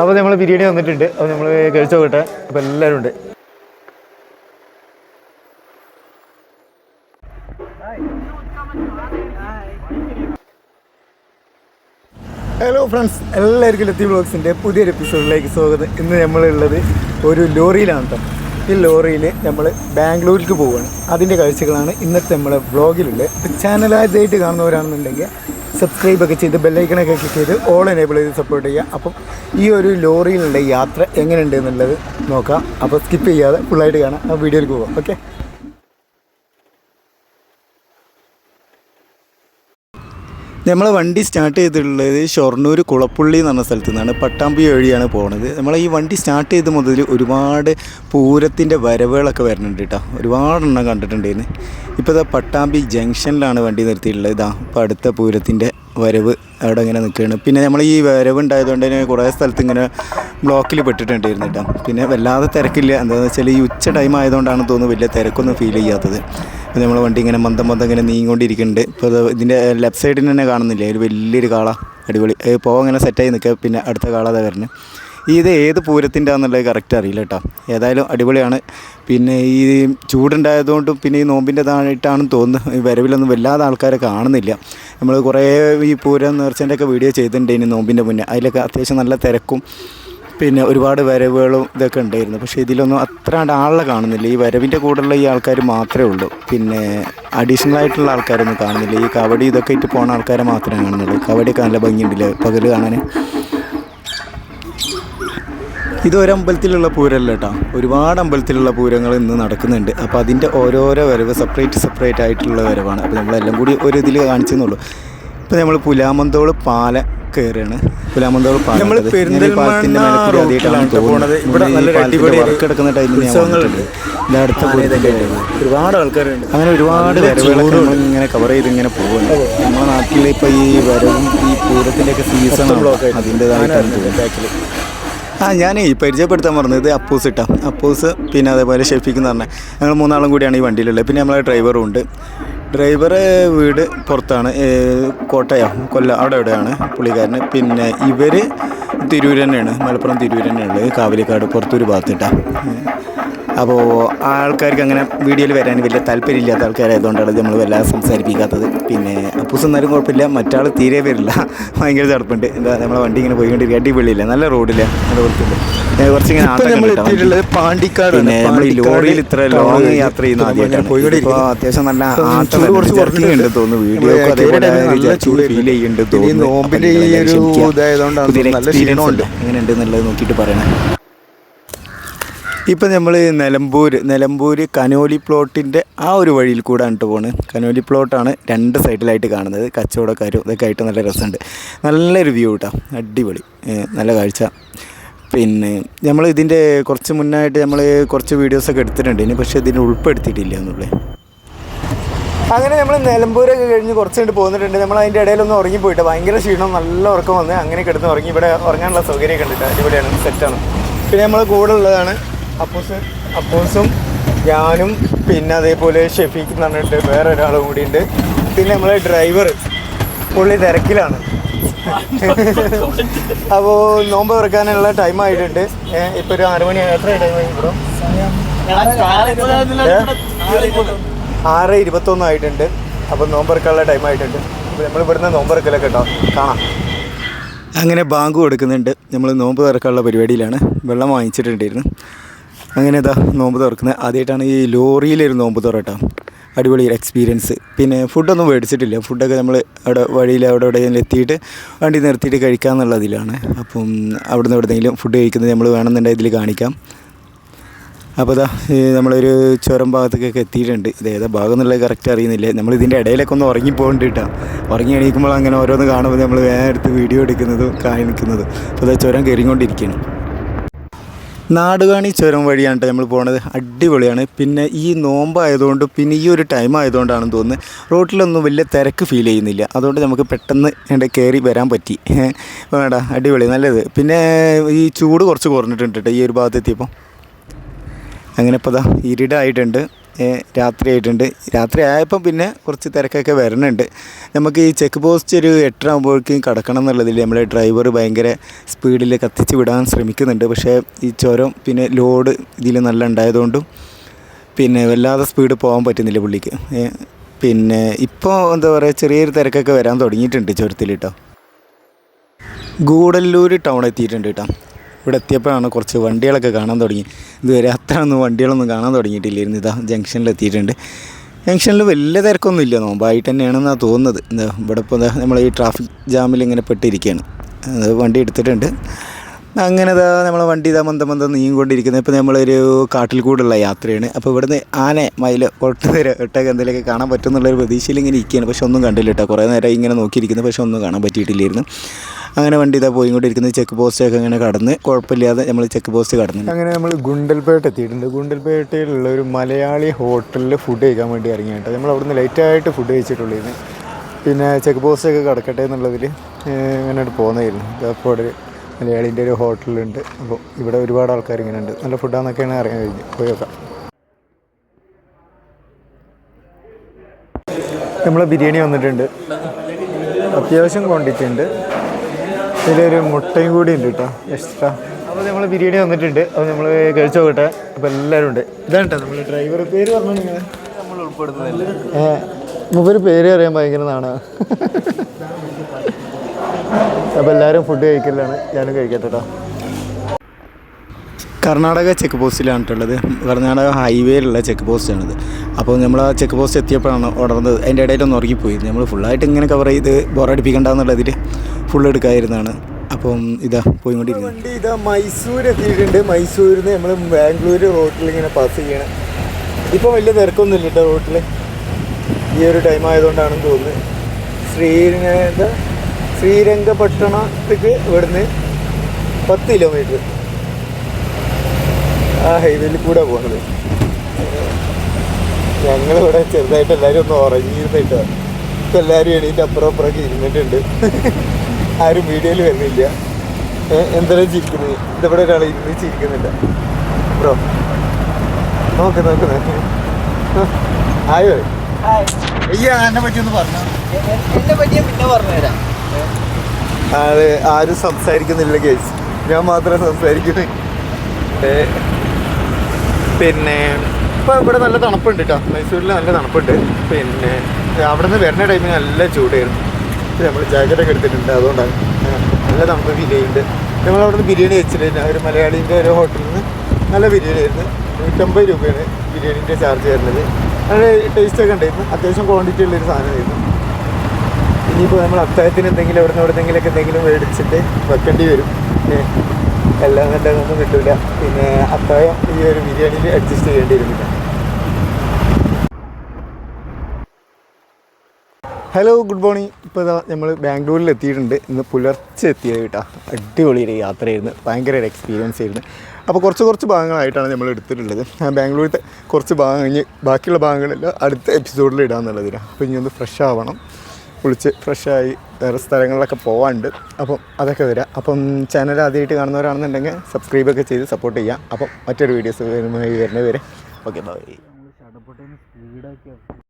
അപ്പോൾ നമ്മൾ ബിരിയാണി വന്നിട്ടുണ്ട്. അപ്പോൾ നമ്മൾ കഴിച്ചു നോക്കട്ടെ. അപ്പോൾ എല്ലാവരും ഉണ്ട്. ഹലോ ഫ്രണ്ട്സ് എല്ലാവർക്കും ലത്തി ബ്ലോഗ്സിന്റെ പുതിയൊരു എപ്പിസോഡിലേക്ക് സ്വാഗതം. ഇന്ന് നമ്മളുള്ളത് ഒരു ലോറിയിലാണ് കേട്ടോ ഈ ലോറിയിൽ നമ്മൾ ബാംഗ്ലൂരിലേക്ക് പോവുകയാണ് അതിന്റെ കാഴ്ചകളാണ് ഇന്നത്തെ നമ്മളെ വ്ളോഗിലുള്ളത് ചാനലായതായിട്ട് കാണുന്നവരാണെന്നുണ്ടെങ്കിൽ സബ്സ്ക്രൈബ് ഒക്കെ ചെയ്ത് ബെല്ലൈക്കണൊക്കെ ക്ലിക്ക് ചെയ്ത് ഓൾ എനേബിൾ ചെയ്ത് സപ്പോർട്ട് ചെയ്യുക. അപ്പം ഈ ഒരു ലോറിയിലുള്ള യാത്ര എങ്ങനെയുണ്ട് എന്നുള്ളത് നോക്കാം. അപ്പോൾ സ്കിപ്പ് ചെയ്യാതെ ഫുള്ളായിട്ട് കാണാം. ആ വീഡിയോയിലേക്ക് പോകാം ഓക്കെ നമ്മൾ വണ്ടി സ്റ്റാർട്ട് ചെയ്തിട്ടുള്ളത് ഷൊർണൂർ കുളപ്പുള്ളി എന്ന് പറഞ്ഞ സ്ഥലത്തു നിന്നാണ്. പട്ടാമ്പി വഴിയാണ് പോകുന്നത് നമ്മൾ ഈ വണ്ടി സ്റ്റാർട്ട് ചെയ്ത് മുതൽ ഒരുപാട് പൂരത്തിന്റെ വരവുകളൊക്കെ വരുന്നുണ്ട് കേട്ടോ ഒരുപാടെണ്ണം കണ്ടിട്ടുണ്ടായിരുന്നു ഇപ്പോൾ ഇതാ പട്ടാമ്പി ജംഗ്ഷനിലാണ് വണ്ടി നിർത്തിയിട്ടുള്ളത്. ഇതാ ഇപ്പോൾ അടുത്ത പൂരത്തിന്റെ വരവ് അവിടെ ഇങ്ങനെ നിൽക്കുകയാണ്. പിന്നെ നമ്മൾ ഈ വരവ് ഉണ്ടായതുകൊണ്ട് തന്നെ കുറേ സ്ഥലത്ത് ഇങ്ങനെ ബ്ലോക്കിൽ പെട്ടിട്ടുണ്ടായിരുന്നു കേട്ടോ. പിന്നെ വല്ലാതെ തിരക്കില്ല. എന്താണെന്ന് വെച്ചാൽ ഈ ഉച്ച ടൈം ആയതുകൊണ്ടാണ് തോന്നുന്നു വലിയ തിരക്കൊന്നും ഫീൽ ചെയ്യാത്തത്. അപ്പോൾ നമ്മൾ വണ്ടി ഇങ്ങനെ മന്ദം മന്ദം ഇങ്ങനെ നീങ്ങിക്കൊണ്ടിരിക്കുന്നുണ്ട്. ഇപ്പോൾ ഇത് ഇതിന്റെ ലെഫ്റ്റ് സൈഡിൽ തന്നെ കാണുന്നില്ല? ഒരു വലിയൊരു കാള അടിപൊളി. പോകാൻ ഇങ്ങനെ സെറ്റായി നിൽക്കുക. പിന്നെ അടുത്ത കാള വരുന്നത് ഇത് ഏത് പൂരത്തിന്റെ ആണെന്നുള്ളത് കറക്റ്റ് അറിയില്ല കേട്ടോ. ഏതായാലും അടിപൊളിയാണ്. പിന്നെ ഈ ചൂടുണ്ടായതുകൊണ്ടും പിന്നെ ഈ നോമ്പിന്റെതായിട്ടാണെന്ന് തോന്നുന്നു. ഈ വരവിലൊന്നും വല്ലാതെ ആൾക്കാരെ കാണുന്നില്ല. നമ്മൾ കുറേ ഈ പൂരം നേർച്ചേന്റെ ഒക്കെ വീഡിയോ ചെയ്തിട്ടുണ്ട് ഇനി നോമ്പിന്റെ മുന്നേ. അതിലൊക്കെ അത്യാവശ്യം നല്ല തിരക്കും പിന്നെ ഒരുപാട് വരവുകളും ഇതൊക്കെ ഉണ്ടായിരുന്നു. പക്ഷേ ഇതിലൊന്നും അത്ര ആളെ കാണുന്നില്ല. ഈ വരവിന്റെ കൂടെയുള്ള ഈ ആൾക്കാർ മാത്രമേ ഉള്ളൂ. പിന്നെ അഡീഷണൽ ആയിട്ടുള്ള ആൾക്കാരൊന്നും കാണുന്നില്ല. ഈ കബഡി ഇതൊക്കെ ഇട്ട് പോകുന്ന ആൾക്കാരെ മാത്രമേ കാണുന്നുള്ളൂ. കബഡിയൊക്കെ നല്ല ഭംഗിയുണ്ടല്ലേ? പകൽ കാണാൻ. ഇത് ഒരു അമ്പലത്തിലുള്ള പൂരമല്ല കേട്ടോ ഒരുപാട് അമ്പലത്തിലുള്ള പൂരങ്ങൾ ഇന്ന് നടക്കുന്നുണ്ട്. അപ്പോൾ അതിന്റെ ഓരോരോ വരവ് സെപ്പറേറ്റ് സെപ്പറേറ്റ് ആയിട്ടുള്ള വരവാണ്. അപ്പോൾ നമ്മളെല്ലാം കൂടി ഒരു ഇതിൽ കാണിച്ചെന്നുള്ളൂ ഇപ്പോൾ നമ്മൾ പുലാമന്തോൾ പാല കയറുകയാണ് പാല പാലത്തിന്റെ പെരിന്തൽമണ്ണ പോണത്. ഇവിടെ നമ്മൾ അടിപൊളി വർക്ക് എടുക്കുന്ന ടൈമിൽ ഉത്സവങ്ങളുണ്ട്. അടുത്ത ഒരുപാട് ആൾക്കാരുണ്ട്. അങ്ങനെ ഒരുപാട് നല്ല വരവുകളൊക്കെ നമ്മൾ ഇങ്ങനെ കവർ ചെയ്ത് ഇങ്ങനെ പോകുന്നു നമ്മുടെ നാട്ടിലെ ഇപ്പോൾ ഈ വരവും ഈ പൂരത്തിന്റെയൊക്കെ സീസൺ. അതിന്റെതായിട്ടാണ് തോന്നുന്നത്. ആ ഞാൻ ഈ പരിചയപ്പെടുത്താൻ പറഞ്ഞത് അപ്പൂസ് ഇട്ടാ അപ്പൂസ് പിന്നെ അതേപോലെ ഷെഫീക്ക് എന്ന് പറഞ്ഞാൽ ഞങ്ങൾ മൂന്നാളും കൂടിയാണ് ഈ വണ്ടിയിലുള്ളത്. പിന്നെ നമ്മളെ ഡ്രൈവറും ഉണ്ട്. ഡ്രൈവർ വീട് പുറത്താണ്. കോട്ടയം കൊല്ലം അവിടെ എവിടെയാണ് പുള്ളിക്കാരന്. പിന്നെ ഇവർ തിരൂർ തന്നെയാണ്. മലപ്പുറം തിരൂർ തന്നെയാണ് കാവലിക്കാട് പുറത്തൊരു ഭാഗത്തിട്ടാണ് അപ്പോൾ ആൾക്കാർക്ക് അങ്ങനെ വീഡിയോയിൽ വരാൻ വലിയ താല്പര്യമില്ലാത്ത ആൾക്കാരായതുകൊണ്ടാണ് നമ്മൾ വല്ലാതെ സംസാരിപ്പിക്കാത്തത്. പിന്നെ അപ്പൂസ് എന്നാലും കുഴപ്പമില്ല. മറ്റാൾ തീരെ വരില്ല. ഭയങ്കര ചടപ്പുണ്ട് എന്താ നമ്മളെ വണ്ടി ഇങ്ങനെ പോയിക്കൊണ്ടിരിക്കുക. അടിപൊളിയില്ല? നല്ല റോഡില്ല? നല്ല വൃത്തിയുണ്ട് കുറച്ചിങ്ങനെ പാണ്ടിക്കാട് പിന്നെ നമ്മൾ ഈ ലോറിയിൽ ഇത്ര ലോങ് യാത്ര ചെയ്യുന്ന ആദ്യമായിട്ടാണ്. ഇപ്പോൾ അത്യാവശ്യം നല്ല ആട്ടം ഉണ്ട് തോന്നുന്നു. വീഡിയോ അതേപോലെ ഫീൽ. ചെയ്യുന്നുണ്ട് തോന്നുന്നു. ക്ഷീണമുണ്ട്. അല്ലേ? എങ്ങനെയുണ്ട് എന്നുള്ളത് നോക്കിയിട്ട് പറയണേ. ഇപ്പം നമ്മൾ നിലമ്പൂർ നിലമ്പൂർ കനോലി പ്ലോട്ടിന്റെ ആ ഒരു വഴിയിൽ കൂടെ ആണ് പോണ്. കനോലി പ്ലോട്ടാണ് രണ്ട് സൈഡിലായിട്ട് കാണുന്നത്. കച്ചവടക്കാരും ഇതൊക്കെ ആയിട്ട് നല്ല രസമുണ്ട്. നല്ലൊരു വ്യൂ കേട്ടോ അടിപൊളി. നല്ല കാഴ്ച. പിന്നെ നമ്മൾ ഇതിന്റെ കുറച്ച് മുന്നായിട്ട് നമ്മൾ കുറച്ച് വീഡിയോസൊക്കെ എടുത്തിട്ടുണ്ട്. ഇനി പക്ഷേ ഇതിനെ ഉൾപ്പെടുത്തിയിട്ടില്ല എന്നുള്ളത് അങ്ങനെ നമ്മൾ നിലമ്പൂരൊക്കെ കഴിഞ്ഞ് കുറച്ച് കണ്ട് പോന്നിട്ടുണ്ട്. നമ്മൾ അതിന്റെ ഇടയിലൊന്നും ഉറങ്ങിപ്പോയിട്ട് ഭയങ്കര ക്ഷീണം നല്ല ഉറക്കം വന്ന് അങ്ങനെ കിടന്ന് ഉറങ്ങി. ഇവിടെ ഉറങ്ങാനുള്ള സൗകര്യമൊക്കെ ഉണ്ട്. അടിപൊളിയാണ്. സെറ്റാണ്. പിന്നെ നമ്മൾ കൂടെ ഉള്ളതാണ് അപ്പൂസ് അപ്പോസും ഞാനും പിന്നെ അതേപോലെ ഷെഫീഖ് എന്ന് പറഞ്ഞിട്ട് വേറെ ഒരാളും കൂടി ഉണ്ട് പിന്നെ നമ്മളെ ഡ്രൈവർ പുള്ളി തിരക്കിലാണ്. അപ്പോൾ നോമ്പ് തുറക്കാനുള്ള ടൈം ആയിട്ടുണ്ട്. ഇപ്പൊ ഒരു ആറുമണി എത്ര ആറ് ഇരുപത്തൊന്ന് ആയിട്ടുണ്ട്. അപ്പോൾ നോമ്പ് തുറക്കാനുള്ള ടൈം ആയിട്ടുണ്ട്. നമ്മൾ ഇവിടുന്ന് നോമ്പറക്കലൊക്കെ കേട്ടോ കാണാം. അങ്ങനെ ബാങ്ക് കൊടുക്കുന്നുണ്ട്. നമ്മൾ നോമ്പ് തുറക്കാനുള്ള പരിപാടിയിലാണ്. വെള്ളം വാങ്ങിച്ചിട്ടുണ്ടായിരുന്നു. അങ്ങനെ ഇതാ നോമ്പ് തുറക്കുന്നത് ആദ്യമായിട്ടാണ് ഈ ലോറിയിലൊരു നോമ്പ് തുറട്ടോ. അടിപൊളി എക്സ്പീരിയൻസ് പിന്നെ ഫുഡൊന്നും മേടിച്ചിട്ടില്ല. ഫുഡൊക്കെ നമ്മൾ അവിടെ വഴിയിൽ അവിടെ അവിടെ എത്തിയിട്ട് വണ്ടി നിർത്തിയിട്ട് കഴിക്കാമെന്നുള്ളതിലാണ് അപ്പം അവിടുന്ന് എവിടെയെങ്കിലും ഫുഡ് കഴിക്കുന്നത് നമ്മൾ വേണമെന്നുണ്ടെങ്കിൽ ഇതിൽ കാണിക്കാം. അപ്പോൾ ഇതാ നമ്മളൊരു ചുരം ഭാഗത്തേക്കൊക്കെ എത്തിയിട്ടുണ്ട്. ഇത് ഏതാ ഭാഗം എന്നുള്ളത് കറക്റ്റ് അറിയുന്നില്ല. നമ്മൾ ഇതിന്റെ ഇടയിലൊക്കെ ഒന്ന് ഉറങ്ങി കേട്ടോ ഉറങ്ങി എണീക്കുമ്പോൾ അങ്ങനെ ഓരോന്ന് കാണുമ്പോൾ നമ്മൾ വേറെ എടുത്ത് വീഡിയോ എടുക്കുന്നതും കാണിക്കുന്നതും. അപ്പോൾ ഇതാ ചുരം കയറിക്കൊണ്ടിരിക്കുകയാണ് നാടുകാണി ചുരം വഴിയാണ് നമ്മൾ പോണത്. അടിപൊളിയാണ്. പിന്നെ ഈ നോമ്പായതുകൊണ്ട് പിന്നെ ഈ ഒരു ടൈം ആയതുകൊണ്ടാണെന്ന് തോന്നുന്നത് റോട്ടിലൊന്നും വലിയ തിരക്ക് ഫീൽ ചെയ്യുന്നില്ല. അതുകൊണ്ട് നമുക്ക് പെട്ടെന്ന് എന്റെ കയറി വരാൻ പറ്റി. വേണ്ട അടിപൊളി നല്ലത്. പിന്നെ ഈ ചൂട് കുറച്ച് കുറഞ്ഞിട്ടുണ്ട് ഈ ഒരു ഭാഗത്തെത്തിയപ്പോൾ അങ്ങനെ ഇപ്പോൾ ഇരിടായിട്ടുണ്ട് ഇരുടായിട്ടുണ്ട്. രാത്രി ആയിട്ടുണ്ട് രാത്രി ആയപ്പം പിന്നെ കുറച്ച് തിരക്കൊക്കെ വരുന്നുണ്ട്. നമുക്ക് ഈ ചെക്ക് പോസ്റ്റ് ഒരു എട്ടരാകുമ്പോഴേക്കും കടക്കണം എന്നുള്ളതിൽ നമ്മുടെ ഡ്രൈവർ ഭയങ്കര സ്പീഡിൽ കത്തിച്ച് വിടാൻ ശ്രമിക്കുന്നുണ്ട്. പക്ഷേ ഈ ചുരം പിന്നെ ലോഡ് ഇതിൽ നല്ല ഉണ്ടായതുകൊണ്ടും പിന്നെ വല്ലാതെ സ്പീഡ് പോകാൻ പറ്റുന്നില്ല പുള്ളിക്ക്. പിന്നെ ഇപ്പോൾ എന്താ പറയുക ചെറിയൊരു തിരക്കൊക്കെ വരാൻ തുടങ്ങിയിട്ടുണ്ട് ചുരത്തിൽ കേട്ടോ ഗൂഡല്ലൂർ ടൗൺ എത്തിയിട്ടുണ്ട് കേട്ടോ ഇവിടെ എത്തിയപ്പോഴാണ് കുറച്ച് വണ്ടികളൊക്കെ കാണാൻ തുടങ്ങി. ഇതുവരെ അത്ര ഒന്നും വണ്ടികളൊന്നും കാണാൻ തുടങ്ങിയിട്ടില്ലായിരുന്നു. ഇതാ ജംഗ്ഷനിൽ എത്തിയിട്ടുണ്ട്. ജംഗ്ഷനിൽ വലിയ തിരക്കൊന്നും ഇല്ല നോമ്പായിട്ട് തന്നെയാണെന്നാണ് തോന്നുന്നത്. എന്താ ഇവിടെ ഇപ്പോൾ നമ്മൾ ഈ ട്രാഫിക് ജാമിൽ ഇങ്ങനെ പെട്ടിരിക്കുകയാണ് അത് വണ്ടി എടുത്തിട്ടുണ്ട്. അങ്ങനെ ഇതാ നമ്മളെ വണ്ടി ഇതാ മന്ദം മന്ദം നീങ്ങിക്കൊണ്ടിരിക്കുന്നത്. ഇപ്പോൾ നമ്മളൊരു കാട്ടിൽ കൂടുള്ള യാത്രയാണ്. അപ്പോൾ ഇവിടുന്ന് ആന മയിൽ ഒട്ടനേരം ഒട്ടൊക്കെ എന്തെങ്കിലുമൊക്കെ കാണാൻ പറ്റുമെന്നുള്ളൊരു പ്രതീക്ഷയിൽ ഇങ്ങനെ ഇരിക്കുകയാണ്. പക്ഷെ ഒന്നും കണ്ടില്ല കേട്ടോ. കുറേ നേരം ഇങ്ങനെ നോക്കിയിരിക്കുന്നു. പക്ഷെ ഒന്നും കാണാൻ പറ്റിയിട്ടില്ലായിരുന്നു. അങ്ങനെ വണ്ടി ഇതാ പോയിക്കൊണ്ടിരിക്കുന്നത് ചെക്ക് പോസ്റ്റൊക്കെ അങ്ങനെ കടന്ന് കുഴപ്പമില്ലാതെ നമ്മൾ ചെക്ക് പോസ്റ്റ് കടന്നു അങ്ങനെ നമ്മൾ ഗുണ്ടൽപേട്ട എത്തിയിട്ടുണ്ട്. ഗുണ്ടൽപേട്ടയിലുള്ള ഒരു മലയാളി ഹോട്ടലിൽ ഫുഡ് കഴിക്കാൻ വേണ്ടി ഇറങ്ങിയിട്ട് നമ്മൾ അവിടുന്ന് ലൈറ്റായിട്ട് ഫുഡ് കഴിച്ചിട്ടുള്ളതിന് പിന്നെ ചെക്ക് പോസ്റ്റൊക്കെ കിടക്കട്ടെ എന്നുള്ളതിൽ ഇങ്ങനെ പോകുന്നതായിരുന്നു അപ്പോൾ അവിടെ മലയാളീന്റെ ഒരു ഹോട്ടലുണ്ട് അപ്പോൾ ഇവിടെ ഒരുപാട് ആൾക്കാർ ഇങ്ങനെ ഉണ്ട്. നല്ല ഫുഡാന്നൊക്കെയാണ് അറിയാൻ കഴിഞ്ഞു പോയി നോക്കാം. നമ്മൾ ബിരിയാണി വന്നിട്ടുണ്ട്. അത്യാവശ്യം ക്വാണ്ടിറ്റി ഉണ്ട്. ഇതിലൊരു മുട്ടയും കൂടി ഉണ്ട് കേട്ടോ എക്സ്ട്രാ അപ്പോൾ നമ്മൾ ബിരിയാണി വന്നിട്ടുണ്ട്. അപ്പോൾ നമ്മൾ കഴിച്ചു നോക്കട്ടെ. അപ്പോൾ എല്ലാവരും ഉണ്ട്. ഇതാണ് കേട്ടോ നമ്മൾ ഡ്രൈവർ പേര് പറഞ്ഞു നിങ്ങൾ നമ്മൾ ഉൾപ്പെടുത്തുന്നില്ല മൂപ്പര് പേര് അറിയാൻ ഭയങ്കര നാണ്. അപ്പോൾ എല്ലാവരും ഫുഡ് കഴിക്കലാണ്. ഞാനും കഴിക്കട്ടെ കേട്ടോ കർണാടക ചെക്ക് പോസ്റ്റിലാണ് ഉള്ളത്. കർണാടക ഹൈവേയിലുള്ള ചെക്ക് പോസ്റ്റാണിത് അപ്പോൾ നമ്മൾ ആ ചെക്ക് പോസ്റ്റ് എത്തിയപ്പോഴാണ് ഉടർന്നത് അതിന്റെ ഇടയിലൊന്ന് ഉറങ്ങിപ്പോയി. നമ്മൾ ഫുള്ളായിട്ട് ഇങ്ങനെ കവർ ചെയ്ത് ബോറടിപ്പിക്കണ്ടെന്നുള്ളതിൽ ഫുൾ എടുക്കാതിരുന്നതാണ് അപ്പം ഇതാ പോയിക്കൊണ്ടിരിക്കുന്നത് വണ്ടി ഇതാ മൈസൂർ എത്തിയിട്ടുണ്ട് മൈസൂരിൽ നിന്ന് നമ്മൾ ബാംഗ്ലൂർ റോട്ടിൽ ഇങ്ങനെ പാസ് ചെയ്യണം. ഇപ്പോൾ വലിയ തിരക്കൊന്നുമില്ല കേട്ടോ റോട്ടിൽ ഈ ഒരു ടൈം ആയതുകൊണ്ടാണെന്ന് തോന്നുന്നത് ശ്രീരംഗ ശ്രീരംഗപട്ടണത്തേക്ക് ഇവിടുന്ന് പത്ത് കിലോമീറ്റർ ആ ഹൈവേയിൽ കൂടെ പോകുന്നത് ഞങ്ങളിവിടെ ചെറുതായിട്ട് എല്ലാവരും ഒന്ന് ഉറങ്ങിയിരുന്നിട്ടാണ് ഇപ്പം എല്ലാവരും എണീറ്റ് അപ്പുറം അപ്പുറമൊക്കെ ഇരുന്നിട്ടുണ്ട്. ആരും വീഡിയോയിൽ വരുന്നില്ല. ഏ, എന്തെല്ലാം ചിരിക്കുന്നത് ഇതിവിടെ ഒരാൾ ഇരുന്ന് ചിരിക്കുന്നില്ല. ബ്രോ നോക്ക് നോക്ക് നോക്ക്. ആയോ അയ്യ എന്നെ പറ്റി ഒന്ന് പറഞ്ഞു? എന്നെ പറ്റിയ പിന്നെ പറഞ്ഞുതരാം. അത് ആരും സംസാരിക്കുന്നില്ല കേസ് ഞാൻ മാത്രമേ സംസാരിക്കുന്നു. പിന്നെ ഇപ്പോൾ ഇവിടെ നല്ല തണുപ്പുണ്ട് കേട്ടോ മൈസൂരിൽ നല്ല തണുപ്പുണ്ട്. പിന്നെ അവിടെ നിന്ന് വരുന്ന ടൈമിൽ നല്ല ചൂടായിരുന്നു. നമ്മൾ ജാക്കറ്റൊക്കെ എടുത്തിട്ടുണ്ട്. അതുകൊണ്ടാണ് നല്ല തണുപ്പ് ഫീൽ ചെയ്യുന്നുണ്ട്. നമ്മൾ അവിടെ നിന്ന് ബിരിയാണി വെച്ചിട്ടുണ്ട് ഒരു മലയാളീന്റെ ഒരു ഹോട്ടലിൽ നിന്ന് നല്ല ബിരിയാണി ആയിരുന്നു. നൂറ്റമ്പത് രൂപയാണ് ബിരിയാണീന്റെ ചാർജ് വരുന്നത്. നല്ല ടേസ്റ്റൊക്കെ ഉണ്ടായിരുന്നു. അത്യാവശ്യം ക്വാണ്ടിറ്റി ഉള്ളൊരു സാധനമായിരുന്നു ഇനിയിപ്പോൾ നമ്മൾ അത്തായത്തിന് എന്തെങ്കിലും അവിടെ നിന്ന് എന്തെങ്കിലും മേടിച്ചിട്ട് വെക്കേണ്ടി വരും. എല്ലാം നല്ലതൊന്നും കിട്ടില്ല പിന്നെ അത്തായം ഈ ഒരു ബിരിയാണിയിൽ അഡ്ജസ്റ്റ് ചെയ്യേണ്ടി വരുന്നില്ല. ഹലോ ഗുഡ് മോർണിംഗ് ഇപ്പോൾ ഇതാ നമ്മൾ ബാംഗ്ലൂരിൽ എത്തിയിട്ടുണ്ട് ഇന്ന് പുലർച്ചെ എത്തിയത് കേട്ടോ അടിപൊളി ഒരു യാത്രയായിരുന്നു. ഭയങ്കര ഒരു എക്സ്പീരിയൻസ് ആയിരുന്നു. അപ്പോൾ കുറച്ച് കുറച്ച് ഭാഗങ്ങളായിട്ടാണ് നമ്മൾ എടുത്തിട്ടുള്ളത്. ബാംഗ്ലൂരിലത്തെ കുറച്ച് ഭാഗം കഴിഞ്ഞ് ബാക്കിയുള്ള ഭാഗങ്ങളെല്ലാം അടുത്ത എപ്പിസോഡിൽ ഇടാമെന്നുള്ളതിനാണ് അപ്പോൾ ഇനി ഒന്ന് ഫ്രഷ് ആവണം. കുളിച്ച് ഫ്രഷായി വേറെ സ്ഥലങ്ങളിലൊക്കെ പോകാനുണ്ട് അപ്പം അതൊക്കെ വരാം. അപ്പം ചാനൽ ആദ്യമായിട്ട് കാണുന്നവരാണെന്നുണ്ടെങ്കിൽ സബ്സ്ക്രൈബൊക്കെ ചെയ്ത് സപ്പോർട്ട് ചെയ്യാം. അപ്പം മറ്റൊരു വീഡിയോസ് വരുന്നവരെ. Okay bye